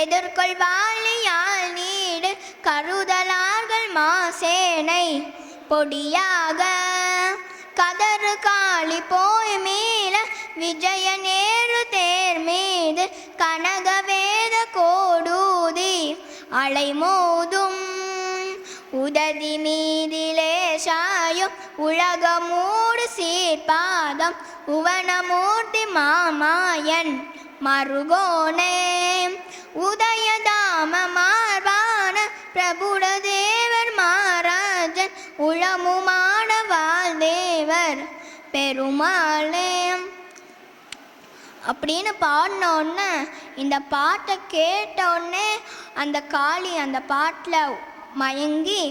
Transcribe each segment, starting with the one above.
எதிர்கொள்வாளியால் need கருதலார்கள் மாசேனை. பொடியாக கதறு காளி போய் மீள விஜய நேரு தேர் மீது கனகவேத கோடூதி அலைமோதும். உததி மீதிலே சாயும் உலகமூடு சீர்பாதம் உவனமூர்த்தி மாமாயன் மருகோனே. உதயதாம மார்பான பிரபுட தேவர் மாராஜன் உளமுமான வாழ்தேவர் பெருமாளே. அப்படின்னு பாடின உடனே இந்த பாட்டை கேட்டோடனே அந்த காளி அந்த பாட்டில் மயங்கி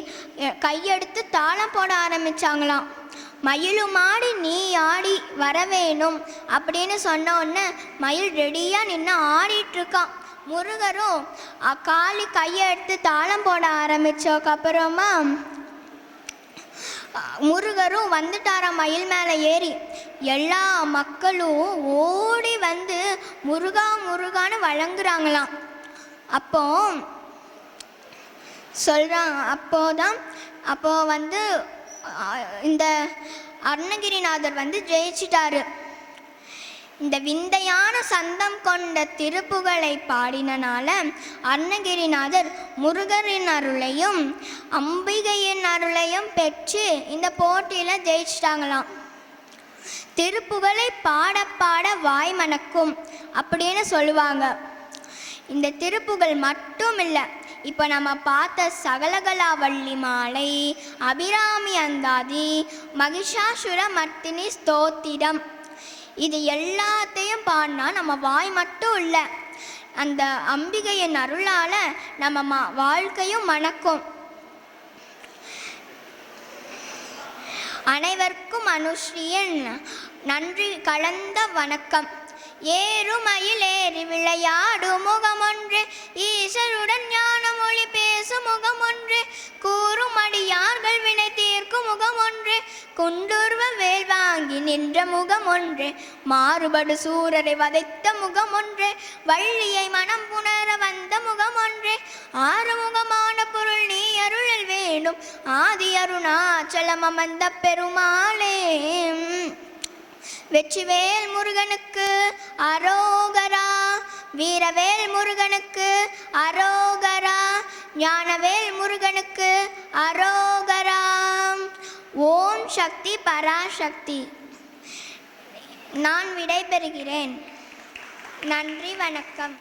கையெடுத்து தாளம் போட ஆரம்பிச்சாங்களாம். மயிலும் ஆடி நீ ஆடி வரவேணும் அப்படின்னு சொன்ன உடனே மயில் ரெடியாக நின்று ஆடிட்டுருக்கான் முருகரும் அ, காளி கையை எடுத்து தாளம் போட ஆரம்பித்ததுக்கப்புறமா முருகரும் வந்துட்டாராம் மயில் மேலே ஏறி. எல்லா மக்களும் ஓடி வந்து முருகா முருகான்னு வழங்குறாங்களாம். அப்போ சொல்கிறாங்க அப்போதான் அப்போ வந்து இந்த அருணகிரிநாதர் வந்து ஜெயிச்சிட்டாரு. இந்த விந்தையான சந்தம் கொண்ட திருப்புகளை பாடினனால அருணகிரிநாதர் முருகரின் அருளையும் அம்பிகையின் அருளையும் பெற்று இந்த போட்டியில் ஜெயிச்சிட்டாங்களாம். திருப்புகளை பாட பாட வாய் மணக்கும் அப்படின்னு சொல்லுவாங்க. இந்த திருப்புகள் மட்டும் இல்லை இப்போ நம்ம பார்த்த சகலகலாவள்ளி மாலை அபிராமி அந்தாதி மகிஷாசுர மர்த்தினி ஸ்தோத்திரம். இது எல்லாத்தையும் பாடினா நம்ம வாய் மட்டும் இல்லை. அந்த அம்பிகையின் அருளால் நம்ம மா வாழ்க்கையும் மணக்கும். அனைவருக்கும் அனுஸ்ரீயின் நன்றி கலந்த வணக்கம். ஏறுமயில் ஏறி விளையாடும் முகமொன்று குண்டுர்வ வேல் வாங்கி நின்ற முகம் ஒன்று மாறுபடு சூரரை வதைத்த முகம் ஒன்று வள்ளியை மனம் புணர வந்த முகம் ஒன்று ஆறுமுகமான பொருள் நீ அருளில் வேண்டும் ஆதி அருணாச்சலம் அமர்ந்த பெருமாளே. வெற்றிவேல் முருகனுக்கு அரோகரா வீரவேல் முருகனுக்கு அரோகரா ஞானவேல் முருகனுக்கு சக்தி பராசக்தி. நான் விடைபெறுகிறேன். நன்றி வணக்கம்.